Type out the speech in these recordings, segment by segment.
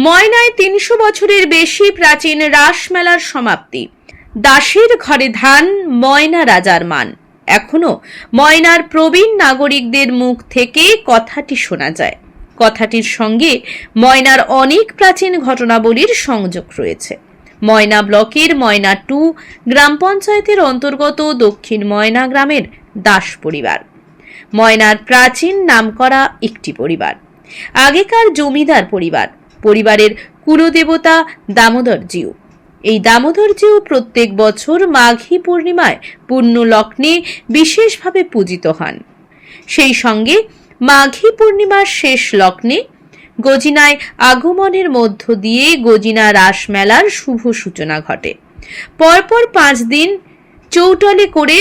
ময়নায় তিনশো বছরের বেশি প্রাচীন রাসমেলার সমাপ্তি। দাসীর ঘরে ধান, ময়না রাজার মান। এখনও ময়নার প্রবীণ নাগরিকদের মুখ থেকে কথাটি শোনা যায়। কথাটির সঙ্গে ময়নার অনেক প্রাচীন ঘটনাবলীর সংযোগ রয়েছে। ময়না ব্লকের ময়না টু গ্রাম পঞ্চায়েতের অন্তর্গত দক্ষিণ ময়না গ্রামের দাস পরিবার। ময়নার প্রাচীন নামকরা একটি পরিবার। আগেকার জমিদার পরিবার। পরিবারের কুলদেবতা দামোদর জিউ। এই দামোদর জিউ প্রত্যেক বছর মাঘী পূর্ণিমায় পূর্ণ লগ্নে বিশেষভাবে পূজিত হন। সেই সঙ্গে মাঘী পূর্ণিমার শেষ লগ্নে গজিনায় আগমনের মধ্য দিয়ে গজিনা রাসমেলার শুভ সূচনা ঘটে। পরপর পাঁচ দিন চৌটলে করে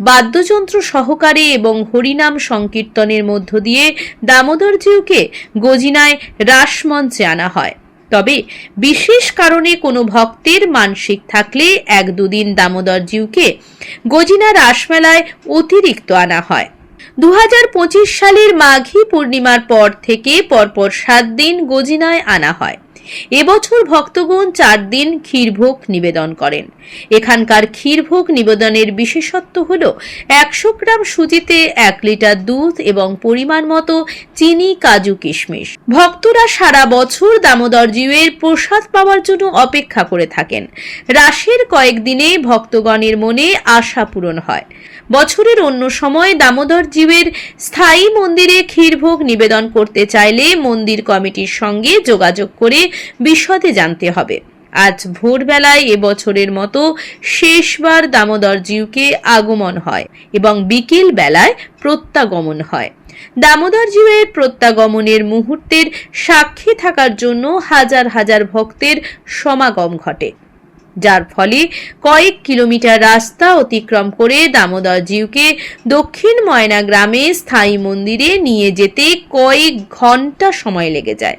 বাদ্যযন্ত্র সহকারে এবং হরিনাম সংকীর্তনের মধ্য দিয়ে দামোদরজিউকে গজিনায় রাসমঞ্চে আনা হয়। তবে বিশেষ কারণে কোনো ভক্তের মানসিক থাকলে এক দুদিন দামোদরজিউকে গজিনা রাসমেলায় অতিরিক্ত আনা হয়। দু হাজার পঁচিশ সালের মাঘী পূর্ণিমার পর থেকে পরপর সাত দিন গজিনায় আনা হয়। এবছর ভক্তগণ চার দিন ক্ষীরভোগ নিবেদন করেন। এখানকার ক্ষীরভোগ নিবেদনের বিশেষত্ব হল একশো গ্রাম সুজিতে এক লিটার দুধ এবং পরিমাণ মতো চিনি, কাজু, কিশমিশ। ভক্তরা সারা বছর দামোদর জিউয়ের প্রসাদ পাওয়ার জন্য অপেক্ষা করে থাকেন। রাশের কয়েকদিনে ভক্তগণের মনে আশা পূরণ হয়। বছরের অন্য সময় দামোদর জীবের স্থায়ী মন্দিরে ক্ষীরভোগ নিবেদন করতে চাইলে মন্দির কমিটির সঙ্গে যোগাযোগ করে বিশদে জানতে হবে। আজ ভোরবেলায় এবছরের মতো শেষবার দামোদর জিউকে আগমন হয় এবং বিকেল বেলায় প্রত্যাগমন হয়। দামোদর জিউয়ের প্রত্যাগমনের মুহূর্তের সাক্ষী থাকার জন্য হাজার হাজার ভক্তের সমাগম ঘটে। যার ফলে কয়েক কিলোমিটার রাস্তা অতিক্রম করে দামোদর জিউকে দক্ষিণ ময়না গ্রামে স্থায়ী মন্দিরে নিয়ে যেতে কয়েক ঘণ্টা সময় লেগে যায়।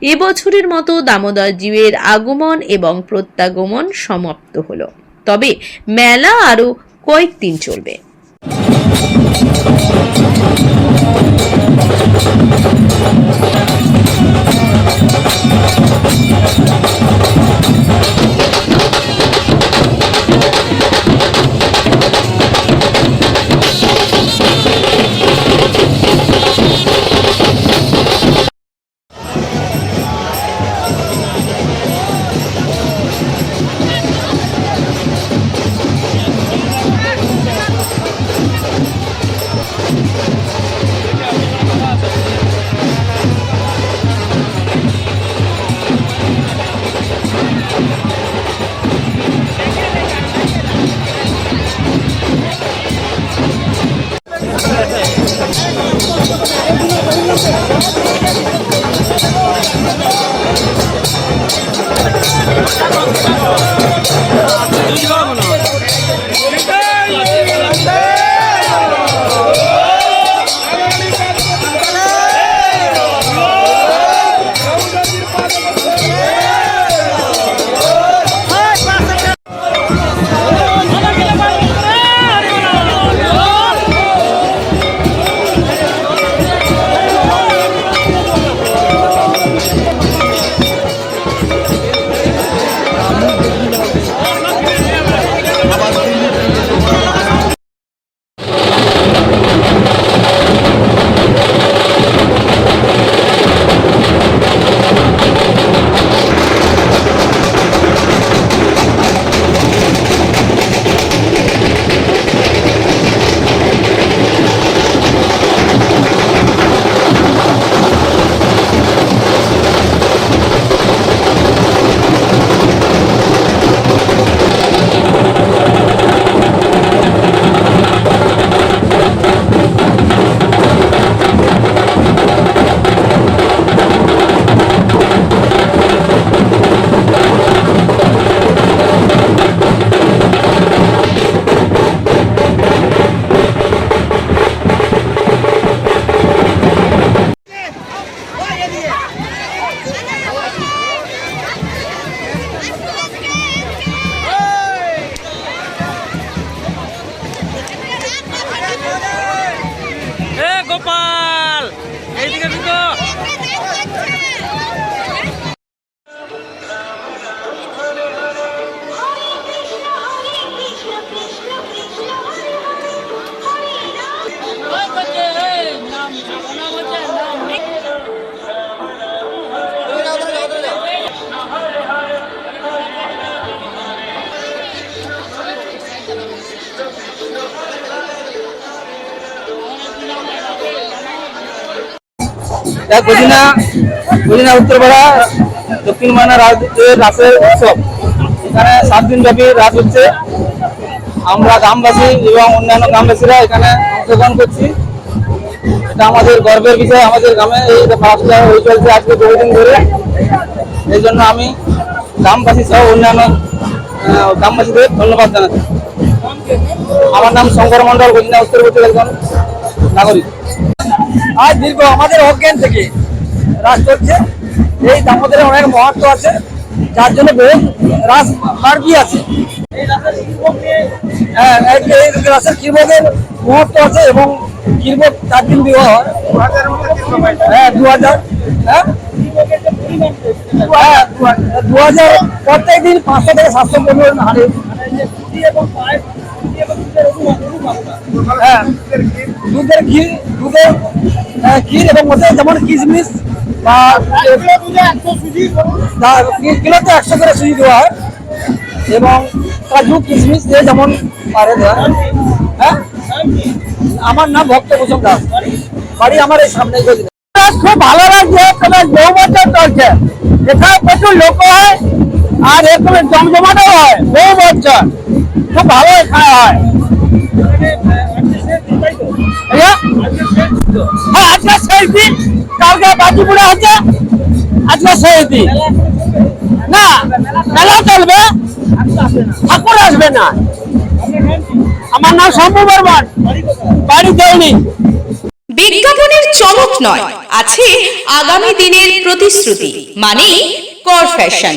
এবছরের মতো দামোদর জীবের আগমন এবং প্রত্যাগমন সমাপ্ত হলো। তবে মেলা আরও কয়েকদিন চলবে। Thank Gopal Opa! এটা গজিনা গজিনা উত্তরপাড়া, দক্ষিণ মানা রাসের উৎসব। এখানে সাত দিন ব্যাপী রাস হচ্ছে। আমরা গ্রামবাসী এবং অন্যান্য গ্রামবাসীরা এখানে অংশগ্রহণ করছি। এটা আমাদের গর্বের বিষয়, আমাদের গ্রামে এই রাসটা হয়ে চলছে আজকে বহুদিন ধরে। এই জন্য আমি গ্রামবাসী সহ অন্যান্য গ্রামবাসীদের ধন্যবাদ জানাচ্ছি। আমার নাম শঙ্কর মন্ডল গজিনা উত্তরবর্তী একজন নাগরিক। আজ দীর্ঘ আমাদের অজ্ঞান থেকে রাস চলছে। এই দামোদরের অনেক মহত্ব আছে যার জন্য বহু রাস মার্গি আছে। হ্যাঁ এই রাসের কীর্বকের মহত্ব আছে এবং কীর্বক চার দিন বিবাহ হয়। দু হাজার হ্যাঁ? হ্যাঁ, দু হাজার প্রত্যেক দিন পাঁচশো থেকে সাতশো পরিমাণ হারে হ্যাঁ দুধের ঘি, দুধের ক্ষীর এবং মধ্যে যেমন কিশমিশ বা কিলোতে একশো করে সুজি দেওয়া হয় এবং কাজু কিশমিশ দিয়ে যেমন পারে দেওয়া হ্যাঁ। আমার নাম ভক্তভূষণ দাস। বাড়ি আমার এই সামনে খুব ভালো লাগছে তোমার বহু চলছে। এখানে প্রচুর লোক হয় আর এখানে জমজমাটাও হয় বহু বছর খুব ভালো এখানে হয়? হ্যাঁ না চলবে। ঠাকুর আসবে না। আমার নাম শম্ভু বর্মন। বাড়ি দেয়নি বিজ্ঞাপনের চমক নয়, আছে আগামী দিনের প্রতিশ্রুতি মানে কর ফ্যাশন